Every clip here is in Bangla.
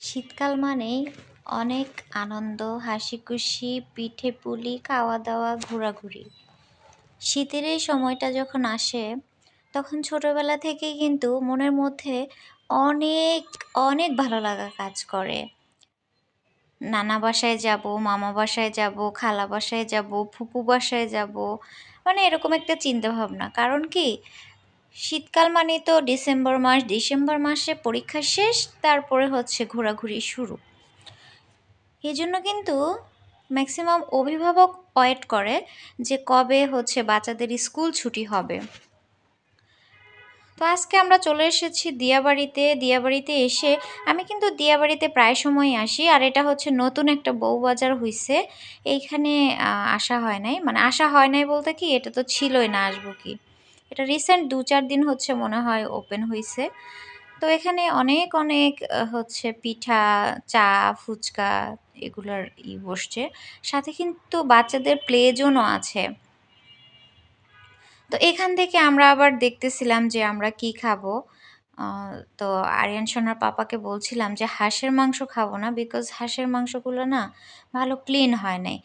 শীতকাল মানেই অনেক আনন্দ হাসি খুশি পিঠে পুলি খাওয়া দাওয়া ঘোরাঘুরি। শীতের এই সময়টা যখন আসে, তখন ছোটোবেলা থেকেই কিন্তু মনের মধ্যে অনেক অনেক ভালো লাগা কাজ করে। নানা বাসায় যাব, মামা বাসায় যাব, খালা বাসায় যাব, ফুপু বাসায় যাব মানে এরকম একটা চিন্তা ভাবনা কারণ কি? শীতকাল মানে তো ডিসেম্বর মাস। ডিসেম্বর মাসে পরীক্ষা শেষ, তারপরে হচ্ছে ঘোরাঘুরি শুরু। এই জন্য কিন্তু ম্যাক্সিমাম অভিভাবক ওয়েট করে যে কবে হচ্ছে বাচ্চাদের স্কুল ছুটি হবে। তো আজকে আমরা চলে এসেছি দিয়াবাড়িতে। দিয়াবাড়িতে এসে আমি কিন্তু দিয়াবাড়িতে প্রায় সময় আসি, আর এটা হচ্ছে নতুন একটা বউবাজার হয়েছে এইখানে আসা হয় নাই। মানে আসা হয় নাই বলতে কি, এটা তো ছিলই না, আসব কি? এটা রিসেন্ট দু চার দিন হচ্ছে মনে হয় ওপেন হয়েছে তো এখানে অনেক অনেক হচ্ছে পিঠা, চা, ফুচকা এগুলোর ই বসছে। সাথে কিন্তু বাচ্চাদের প্লে জোনও আছে। তো এখান থেকে আমরা আবার দেখতেছিলাম যে আমরা কি খাব। তো আরিয়ান সোনার পাপাকে বলছিলাম যে হাঁসের মাংস খাব না বিকজ হাঁসের মাংসগুলো না ভালো ক্লিন হয় নাই।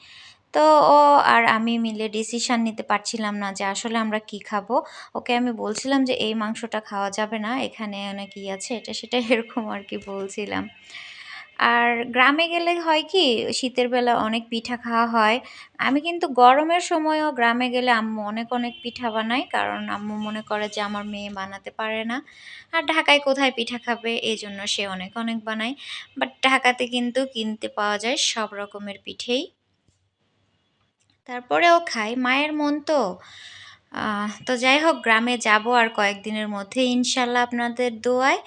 তো ও আর আমি মিলে ডিসিশান নিতে পারছিলাম না যে আসলে আমরা কি খাব। ওকে আমি বলছিলাম যে এই মাংসটা খাওয়া যাবে না, এখানে অনেক ই আছে, এটা সেটা এরকম আর কি বলছিলাম। আর গ্রামে গেলে হয় কি, শীতের বেলা অনেক পিঠা খাওয়া হয়। আমি কিন্তু গরমের সময়ও গ্রামে গেলে আম্মু অনেক অনেক পিঠা বানাই কারণ আম্মু মনে করে যে আমার মেয়ে বানাতে পারে না। আর ঢাকায় কোথায় পিঠা খাবে, এই জন্য সে অনেক অনেক বানায়। বাট ঢাকাতে কিন্তু কিনতে পাওয়া যায় সব রকমের পিঠেই। তারপরেও খাই, মায়ের মন তো তো যাই হোক, গ্রামে যাব আর কয়েকদিনের মধ্যে, ইনশাল্লাহ আপনাদের দোয়ায়।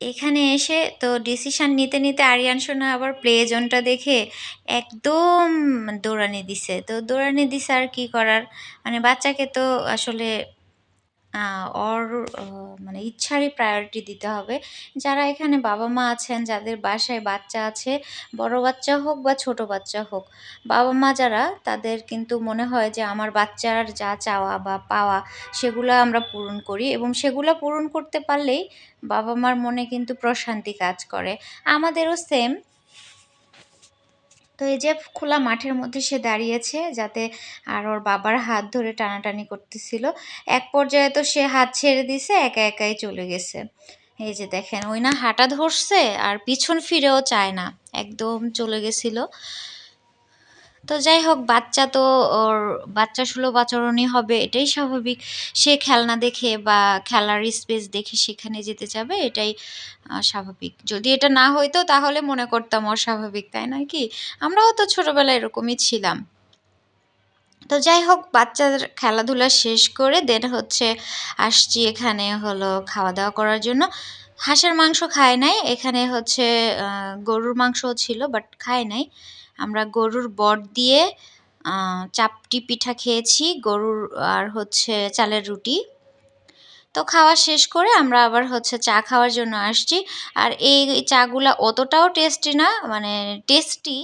এখানে এসে তো ডিসিশান নিতে নিতে আরিয়ান সোনা আবার প্লেজনটা দেখে একদম দৌড়ানি দিছে। তো দৌড়ানি দিছে আর কি করার? মানে বাচ্চাকে তো আসলে ওর মানে ইচ্ছারই প্রায়োরিটি দিতে হবে। যারা এখানে বাবা মা আছেন, যাদের বাসায় বাচ্চা আছে, বড় বাচ্চা হোক বা ছোট বাচ্চা হোক, বাবা মা যারা, তাদের কিন্তু মনে হয় যে আমার বাচ্চার যা চাওয়া বা পাওয়া, সেগুলো আমরা পূরণ করি এবং সেগুলো পূরণ করতে পারলেই বাবা মার মনে কিন্তু প্রশান্তি কাজ করে। আমাদেরও সেম তো এই যে খোলা মাঠের মধ্যে সে দাঁড়িয়েছে যাতে আর ওর বাবার হাত ধরে টানাটানি করতেছিল। এক পর্যায়ে তো সে হাত ছেড়ে দিছে, একা একাই চলে গেছে। এই যে দেখেন, ওই না হাঁটা ধরছে আর পিছন ফিরেও চায় না, একদম চলে গেছিল। তো যাই হোক, বাচ্চা তো ওর বাচ্চা সুলভ আচরণই হবে, এটাই স্বাভাবিক। সে খেলনা দেখে বা খেলার স্পেস দেখে সেখানে যেতে যাবে এটাই স্বাভাবিক। যদি এটা না হইতো তাহলে মনে করতাম অস্বাভাবিক তাই নয় কি? আমরাও তো ছোটোবেলায় এরকমই ছিলাম। তো যাই হোক, বাচ্চাদের খেলাধুলা শেষ করে দেন হচ্ছে আসছি এখানে হলো খাওয়া দাওয়া করার জন্য। হাঁসের মাংস খায় নাই। এখানে হচ্ছে গরুর মাংসও ছিল বাট খায় নাই। আমরা গরুর বট দিয়ে চাপটি পিঠা খেয়েছি, গরুর আর হচ্ছে চালের রুটি। তো খাওয়া শেষ করে আমরা আবার হচ্ছে চা খাওয়ার জন্য আসছি। আর এই চাগুলা অতটাও টেস্টি না মানে টেস্টি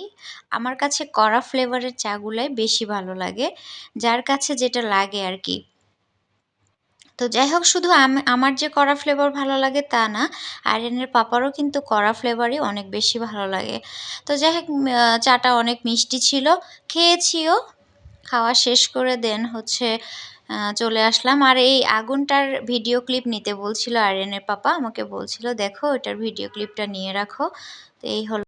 আমার কাছে কড়া ফ্লেভারের চাগুলাই বেশি ভালো লাগে। যার কাছে যেটা লাগে আর কি। তো যাই হোক, শুধু আমার যে কড়া ফ্লেভার ভালো লাগে তা না আয়রনের পাপারও কিন্তু কড়া ফ্লেভারই অনেক বেশি ভালো লাগে। তো যাই হোক চাটা অনেক মিষ্টি ছিল, খেয়েছিও, খাওয়া শেষ করে দেন হচ্ছে চলে আসলাম। আর এই আগুনটার ভিডিও ক্লিপ নিতে বলছিল আয়রনের পাপা, আমাকে বলছিল, দেখো, এটার ভিডিও ক্লিপটা নিয়ে রাখো। তো এই হলো